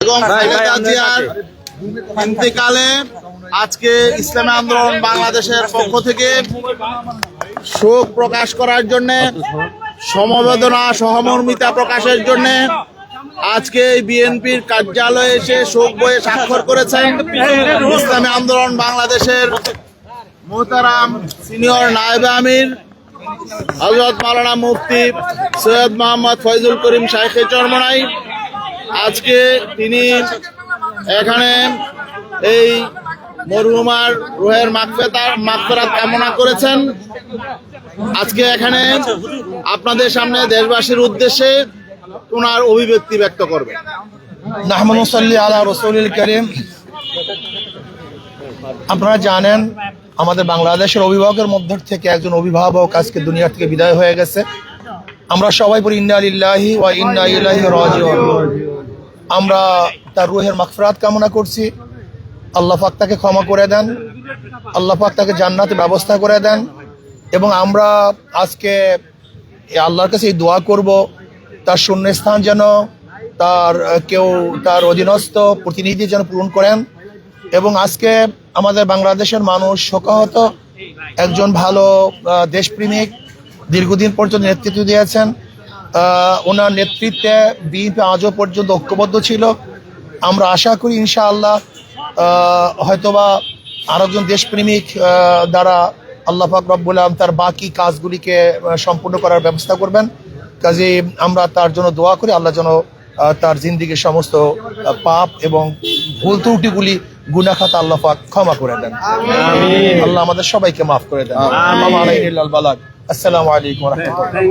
এবং খালেদা জিয়ার ইন্তেকালে আজকে ইসলামী আন্দোলন বাংলাদেশের পক্ষ থেকে শোক প্রকাশ করার জন্য সমবেদনা সহমর্মিতা প্রকাশের জন্য আজকে বিএনপির কার্যালয়ে এসে শোক বইয়ে স্বাক্ষর করেছেন ইসলামী আন্দোলন বাংলাদেশের মোহতারাম সিনিয়র নায়েব আমির হজরত মাওলানা মুফতি সৈয়দ মোহাম্মদ ফয়জুল করিম শাইখে চরমনাই আজকে তিনি এখানে এই মরহুমার রুহের মাকফেতার মাকফেরাত কামনা করেছেন। আজকে এখানে আপনাদের সামনে দেশবাসীর উদ্দেশ্যে ওনার অভিব্যক্তি ব্যক্ত করবে। নাহমান সাল্লি আলা রসুল করিম। আপনারা জানেন, আমাদের বাংলাদেশের অভিভাবকের মধ্য থেকে একজন অভিভাবক আজকে দুনিয়া থেকে বিদায় হয়ে গেছে। আমরা সবাই বলি ইন্না লিল্লাহি ওয়া ইন্না ইলাইহি রাজিউন। আমরা তার রুহের মাগফিরাত কামনা করছি। আল্লাহ পাক তাকে ক্ষমা করে দেন। আল্লাহ পাক তাকে জান্নাতে ব্যবস্থা করে দেন। এবং আমরা আজকে আল্লাহর কাছে দোয়া করব। তার শূন্যস্থান যেন তার কেউ তার অধীনস্থ প্রতিনিধি যেন পূরণ করেন। এবং আজকে আমাদের বাংলাদেশের মানুষ শোকাহত। একজন ভালো দেশপ্রেমিক দীর্ঘদিন পর্যন্ত নেতৃত্ব দিয়েছেন। ওনার নেতৃত্বে বিএনপি আজও পর্যন্ত ঐক্যবদ্ধ ছিল। আমরা আশা করি ইনশাআল্লাহ হয়তোবা আরেকজন দেশপ্রেমিক দ্বারা আল্লাহ পাক রব্বুল আলম তার বাকি কাজগুলিকে সম্পূর্ণ করার ব্যবস্থা করবেন। কাজে আমরা তার জন্য দোয়া করি আল্লাহ যেন তার জিন্দিগির সমস্ত পাপ এবং ভুল ত্রুটিগুলি গুনাখাত আল্লাহ পাক ক্ষমা করে দেন। আল্লাহ আমাদের সবাইকে মাফ করে দেন। আসসালামু আলাইকুম রহমতুল্লাহ।